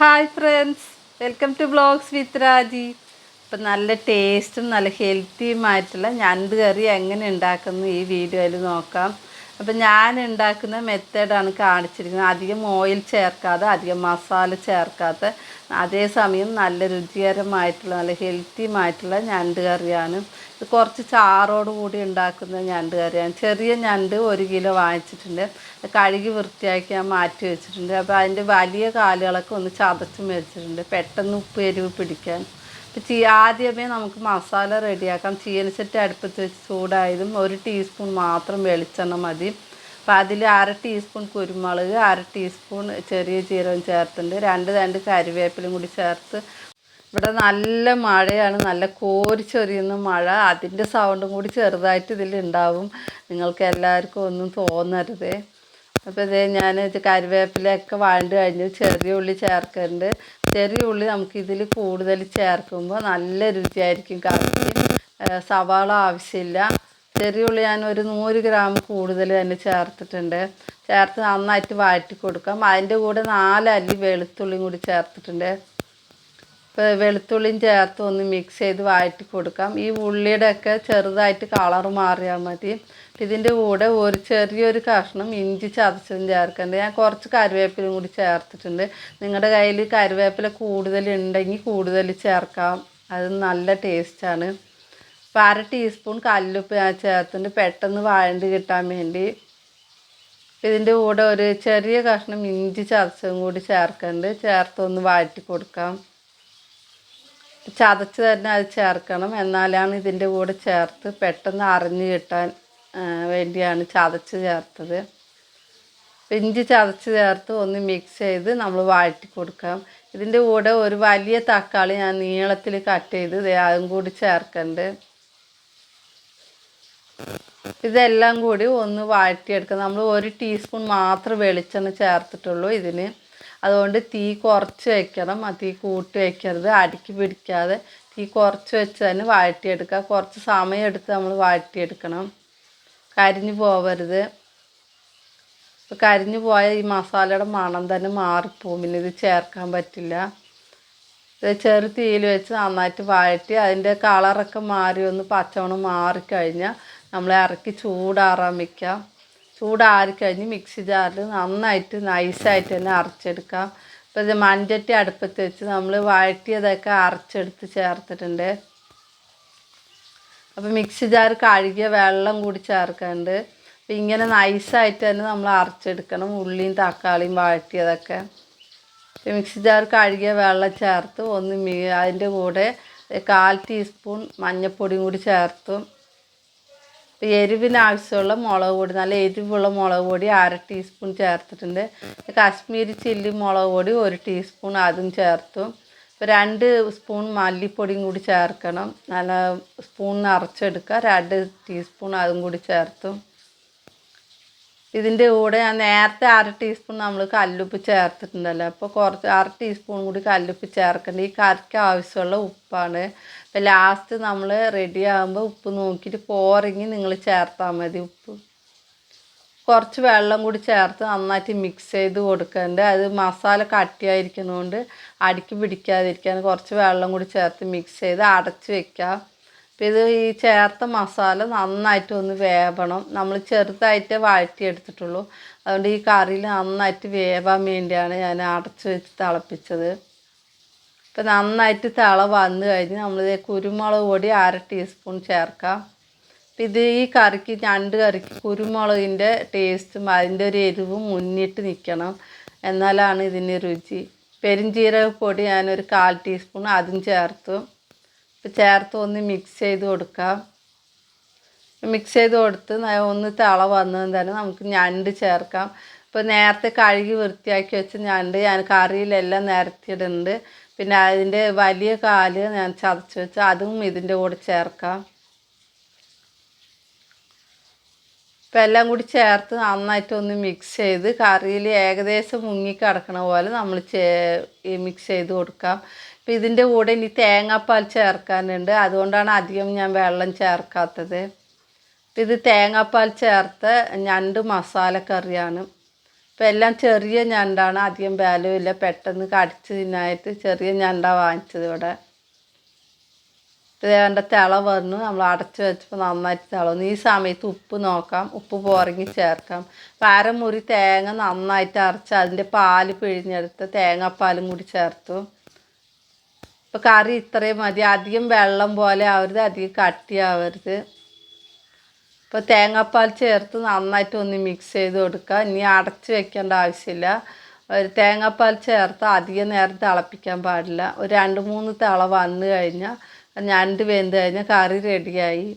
Hi friends welcome to blogs with Raji ഇപ്പം നല്ല ടേസ്റ്റും നല്ല ഹെൽത്തിയുമായിട്ടുള്ള ഞണ്ട് കറി എങ്ങനെ ഉണ്ടാക്കുന്നു ഈ വീഡിയോയിൽ നോക്കാം. അപ്പം ഞാൻ ഉണ്ടാക്കുന്ന മെത്തേഡാണ് കാണിച്ചിരിക്കുന്നത്. അധികം ഓയിൽ ചേർക്കാതെ അധികം മസാല ചേർക്കാത്ത അതേസമയം നല്ല രുചികരമായിട്ടുള്ള നല്ല ഹെൽത്തിയുമായിട്ടുള്ള ഞണ്ട് കറിയാണ്. ഇത് കുറച്ച് ചാറോട് കൂടി ഉണ്ടാക്കുന്ന ഞണ്ട് കറിയാണ്. ചെറിയ ഞണ്ട് ഒരു കിലോ വാങ്ങിച്ചിട്ടുണ്ട്. കഴുകി വൃത്തിയാക്കി ഞാൻ മാറ്റി വെച്ചിട്ടുണ്ട്. അപ്പോൾ അതിന്റെ വലിയ കാലുകളൊക്കെ ഒന്ന് ചതച്ച് മേടിച്ചിട്ടുണ്ട്. പെട്ടെന്ന് ഉപ്പ് എരിവ് പിടിക്കാൻ. ചീ ആദ്യമേ നമുക്ക് മസാല റെഡിയാക്കാം. ചീനച്ചട്ടി അടുപ്പത്ത് വെച്ച് ചൂടായതും ഒരു ടീസ്പൂൺ മാത്രം വെളിച്ചെണ്ണ മതി. അപ്പം അതിൽ അര ടീസ്പൂൺ കുരുമുളക് അര ടീസ്പൂൺ ചെറിയ ജീരകം ചേർത്തിട്ടുണ്ട്. രണ്ട് രണ്ട് കരിവേപ്പിലും കൂടി ചേർത്ത് ഇവിടെ നല്ല മഴയാണ്. നല്ല കോരിച്ചൊരിയുന്ന മഴ. അതിന്റെ സൗണ്ടും കൂടി ചെറുതായിട്ട് ഇതിലുണ്ടാവും നിങ്ങൾക്ക് എല്ലാവർക്കും ഒന്നും തോന്നരുതേ. അപ്പോൾ ഇതേ ഞാൻ ഇത് കറിവേപ്പിലയൊക്കെ വാണ്ട് കഴിഞ്ഞ് ചെറിയ ഉള്ളി ചേർക്കുന്നുണ്ട് ചെറിയ ഉള്ളി നമുക്ക് ഇതിൽ കൂടുതൽ ചേർക്കുമ്പോൾ നല്ല രുചിയായിരിക്കും കറിക്ക്. സവാള ആവശ്യമില്ല ചെറിയ ഉള്ളി ഞാൻ ഒരു നൂറ് ഗ്രാം കൂടുതൽ തന്നെ ചേർത്തിട്ടുണ്ട്. ചേർത്ത് നന്നായിട്ട് വഴറ്റി കൊടുക്കാം. അതിന്റെ കൂടെ നാല് അല്ലി വെളുത്തുള്ളിയും കൂടി ചേർത്തിട്ടുണ്ട്. വെളുത്തുള്ളിയും ചേർത്ത് ഒന്ന് മിക്സ് ചെയ്ത് വഴറ്റി കൊടുക്കാം. ഈ ഉള്ളിയുടെ ഒക്കെ ചെറുതായിട്ട് കളർ മാറിയാൽ മതി. ഇതിന്റെ കൂടെ ഒരു ചെറിയൊരു കഷ്ണം ഇഞ്ചി ചതച്ചതും ചേർക്കുന്നുണ്ട് ഞാൻ കുറച്ച് കറിവേപ്പിലും കൂടി ചേർത്തിട്ടുണ്ട്. നിങ്ങളുടെ കയ്യിൽ കറിവേപ്പില കൂടുതൽ ഉണ്ടെങ്കിൽ കൂടുതൽ ചേർക്കാം. അത് നല്ല ടേസ്റ്റാണ് അപ്പോൾ അര ടീസ്പൂൺ കല്ലുപ്പ് ഞാൻ ചേർത്തിട്ടുണ്ട്. പെട്ടെന്ന് വഴണ്ട് കിട്ടാൻ വേണ്ടി. ഇതിന്റെ കൂടെ ഒരു ചെറിയ കഷ്ണം ഇഞ്ചി ചതച്ചതും കൂടി ചേർക്കുന്നുണ്ട് ചേർത്തൊന്ന് വഴറ്റി കൊടുക്കാം. ചതച്ച് തന്നെ അത് ചേർക്കണം. എന്നാലാണ് ഇതിന്റെ കൂടെ ചേർത്ത് പെട്ടെന്ന് അറിഞ്ഞ് കിട്ടാൻ വേണ്ടിയാണ് ചതച്ച് ചേർത്തത്. ഇഞ്ചി ചതച്ച് ചേർത്ത് ഒന്ന് മിക്സ് ചെയ്ത് നമ്മൾ വഴറ്റി കൊടുക്കാം. ഇതിന്റെ കൂടെ ഒരു വലിയ തക്കാളി ഞാൻ നീളത്തിൽ കട്ട് ചെയ്ത് അതും കൂടി ചേർക്കണ്ട്. ഇതെല്ലാം കൂടി ഒന്ന് വഴറ്റിയെടുക്കാം നമ്മൾ ഒരു ടീസ്പൂൺ മാത്രം വെളിച്ചെണ്ണ ചേർത്തിട്ടുള്ളൂ ഇതിന്. അതുകൊണ്ട് തീ കുറച്ച് വയ്ക്കണം ആ തീ കൂട്ടി വയ്ക്കരുത് അടുക്കി പിടിക്കാതെ തീ കുറച്ച് വെച്ച് തന്നെ വഴറ്റിയെടുക്കുക കുറച്ച് സമയം എടുത്ത് നമ്മൾ വാഴ്ത്തിയെടുക്കണം കരിഞ്ഞു പോവരുത്. കരിഞ്ഞു പോയ ഈ മസാലയുടെ മണം തന്നെ മാറിപ്പോവും. പിന്നെ ഇത് ചേർക്കാൻ പറ്റില്ല. ചെറു തീയിൽ വെച്ച് നന്നായിട്ട് വഴറ്റി അതിന്റെ കളറൊക്കെ മാറി ഒന്ന് പച്ചമണം മാറിക്കഴിഞ്ഞാൽ നമ്മൾ ഇറക്കി ചൂടാറാൻ വെക്കാം ചൂടാറിക്കഴിഞ്ഞ് മിക്സി ജാറിൽ നന്നായിട്ട് നൈസായിട്ട് തന്നെ അരച്ചെടുക്കാം. ഇപ്പോൾ ഇത് മൺചട്ടി അടുപ്പത്ത് വെച്ച് നമ്മൾ വഴറ്റിയതൊക്കെ അരച്ചെടുത്ത് ചേർത്തിട്ടുണ്ട്. അപ്പോൾ മിക്സി ജാർ കഴുകിയ വെള്ളം കൂടി ചേർക്കുന്നുണ്ട് അപ്പോൾ ഇങ്ങനെ നൈസായിട്ട് തന്നെ നമ്മൾ അരച്ചെടുക്കണം ഉള്ളിയും തക്കാളിയും വഴറ്റിയതൊക്കെ. മിക്സി ജാർ കഴുകിയ വെള്ളം ചേർത്ത് ഒന്ന് അതിന്റെ കൂടെ കാൽ ടീസ്പൂൺ മഞ്ഞൾപ്പൊടിയും കൂടി ചേർത്തു. ഇപ്പോൾ എരിവിന് ആവശ്യമുള്ള മുളക് പൊടി നല്ല എരിവുള്ള മുളക് പൊടി അര ടീസ്പൂൺ ചേർത്തിട്ടുണ്ട്. കാശ്മീരി ചില്ലി മുളക് പൊടി ഒരു ടീസ്പൂൺ അതും ചേർത്തു. രണ്ട് സ്പൂൺ മല്ലിപ്പൊടിയും കൂടി ചേർക്കണം. നല്ല സ്പൂൺ നിറച്ചെടുക്കുക. രണ്ട് ടീസ്പൂൺ അതും കൂടി ചേർത്തു. ഇതിന്റെ കൂടെ ഞാൻ നേരത്തെ അര ടീസ്പൂൺ നമ്മൾ കല്ലുപ്പ് ചേർത്തിട്ടുണ്ടല്ലോ. അപ്പോൾ കുറച്ച് അര ടീസ്പൂൺ കൂടി കല്ലുപ്പ് ചേർക്കേണ്ട. ഈ കറിക്ക് ആവശ്യമുള്ള ഉപ്പാണ്. അപ്പോൾ ലാസ്റ്റ് നമ്മൾ റെഡി ആകുമ്പോൾ ഉപ്പ് നോക്കിയിട്ട് പോരെങ്കിൽ നിങ്ങൾ ചേർത്താൽ മതി ഉപ്പ്. കുറച്ച് വെള്ളം കൂടി ചേർത്ത് നന്നായിട്ട് മിക്സ് ചെയ്ത് കൊടുക്കേണ്ടത് അത് മസാല കട്ടിയായിരിക്കുന്നതുകൊണ്ട് അടിക്ക് പിടിക്കാതിരിക്കാൻ കുറച്ച് വെള്ളം കൂടി ചേർത്ത് മിക്സ് ചെയ്ത് അടച്ച് വെക്കുക അപ്പോൾ ഇത് ഈ ചേർത്ത മസാല നന്നായിട്ട് ഒന്ന് വേവണം. നമ്മൾ ചെറുതായിട്ട് വഴറ്റിയെടുത്തിട്ടുള്ളൂ. അതുകൊണ്ട് ഈ കറിയിൽ നന്നായിട്ട് വേവാൻ വേണ്ടിയാണ് ഞാൻ അടച്ചു വെച്ച് തിളപ്പിച്ചത്. ഇപ്പം നന്നായിട്ട് തിള വന്നു കഴിഞ്ഞ് നമ്മൾ കുരുമുളക് പൊടി അര ടീസ്പൂൺ ചേർക്കാം. ഇത് ഈ കറിക്ക് രണ്ട് കറിക്ക് കുരുമുളകിന്റെ ടേസ്റ്റും അതിന്റെ ഒരു എരിവും മുന്നിട്ട് നിൽക്കണം എന്നാലാണ് ഇതിന് രുചി. പെരിഞ്ജീരകപ്പൊടി ഞാനൊരു കാൽ ടീസ്പൂൺ അതും ചേർത്തു. ഇപ്പം ചേർത്ത് ഒന്ന് മിക്സ് ചെയ്ത് കൊടുക്കാം. മിക്സ് ചെയ്ത് കൊടുത്ത് ഒന്ന് തള വന്നതെന്ന് തന്നെ നമുക്ക് ഞണ്ട് ചേർക്കാം. ഇപ്പോൾ നേരത്തെ കഴുകി വൃത്തിയാക്കി വെച്ച ഞണ്ട് ഞാൻ കറിയിലെല്ലാം നിരത്തിയിടുന്നുണ്ട്. പിന്നെ അതിന്റെ വലിയ കാൽ ഞാൻ ചതച്ച് വെച്ച് അതും ഇതിന്റെ കൂടെ ചേർക്കാം. ഇപ്പം എല്ലാം കൂടി ചേർത്ത് നന്നായിട്ട് ഒന്ന് മിക്സ് ചെയ്ത് കറിയിൽ ഏകദേശം മുങ്ങി കിടക്കണ പോലെ നമ്മൾ മിക്സ് ചെയ്ത് കൊടുക്കാം. ഇപ്പം ഇതിന്റെ കൂടെ ഇനി തേങ്ങാപ്പാൽ ചേർക്കാനുണ്ട്. അതുകൊണ്ടാണ് അധികം ഞാൻ വെള്ളം ചേർക്കാത്തത്. അപ്പം ഇത് തേങ്ങാപ്പാൽ ചേർത്ത ഞണ്ട് മസാല കറിയാണ്. ഇപ്പം എല്ലാം ചെറിയ ഞണ്ടാണ്. അധികം വിലയില്ല പെട്ടെന്ന് കടിച്ച് തിന്നായിട്ട് ചെറിയ ഞണ്ടാണ് വാങ്ങിച്ചത് ഇവിടെ. വേണ്ട തിള വന്നു. നമ്മൾ അടച്ച് വെച്ചപ്പോൾ നന്നായിട്ട് തിളന്നു ഈ സമയത്ത് ഉപ്പ് നോക്കാം. ഉപ്പ് പോറങ്ങി ചേർക്കാം. പാരമുറി തേങ്ങ നന്നായിട്ട് അരച്ച് അതിന്റെ പാൽ പിഴിഞ്ഞെടുത്ത് തേങ്ങാപ്പാലും കൂടി ചേർത്തു. ഇപ്പോൾ കറി ഇത്രയും മതി. അധികം വെള്ളം പോലെ ആവരുത് അധികം കട്ടിയാവരുത് ഇപ്പോൾ തേങ്ങാപ്പാൽ ചേർത്ത് നന്നായിട്ട് ഒന്ന് മിക്സ് ചെയ്ത് കൊടുക്കുക ഇനി അടച്ച് വെക്കേണ്ട ആവശ്യമില്ല. ഒരു തേങ്ങാപ്പാൽ ചേർത്ത് അധികം നേരം തിളപ്പിക്കാൻ പാടില്ല. ഒരു രണ്ട് മൂന്ന് തിള വന്നു കഴിഞ്ഞാൽ ഞണ്ട് വെന്ത് കഴിഞ്ഞാൽ കറി റെഡിയായി.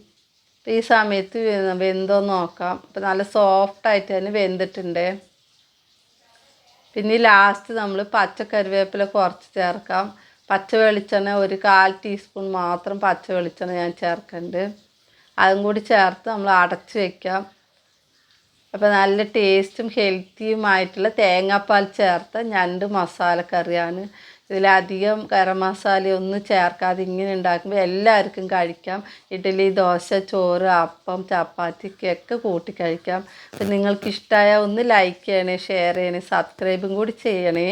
ഈ സമയത്ത് വെന്തോ നോക്കാം. ഇപ്പം നല്ല സോഫ്റ്റായിട്ട് തന്നെ വെന്തിട്ടുണ്ട്. പിന്നെ ലാസ്റ്റ് നമ്മൾ പച്ചക്കറിവേപ്പില കുറച്ച് ചേർക്കാം. പച്ച വെളിച്ചെണ്ണ ഒരു കാൽ ടീസ്പൂൺ മാത്രം പച്ച വെളിച്ചെണ്ണ ഞാൻ ചേർക്കുന്നുണ്ട് അതും കൂടി ചേർത്ത് നമ്മൾ അടച്ച് വെക്കാം. അപ്പോൾ നല്ല ടേസ്റ്റും ഹെൽത്തിയുമായിട്ടുള്ള തേങ്ങാപ്പാൽ ചേർത്ത ഞണ്ട് മസാലക്കറിയാണ് ഇതിലധികം ഗരം മസാല ഒന്നും ചേർക്കാതെ ഇങ്ങനെ ഉണ്ടാക്കുമ്പോൾ എല്ലാവർക്കും കഴിക്കാം. ഇഡലി ദോശ ചോറ് അപ്പം ചപ്പാത്തിക്കൊക്കെ കൂട്ടി കഴിക്കാം. അപ്പം നിങ്ങൾക്ക് ഇഷ്ടമായ ഒന്ന് ലൈക്ക് ചെയ്യണേ ഷെയർ ചെയ്യണേ സബ്സ്ക്രൈബും കൂടി ചെയ്യണേ.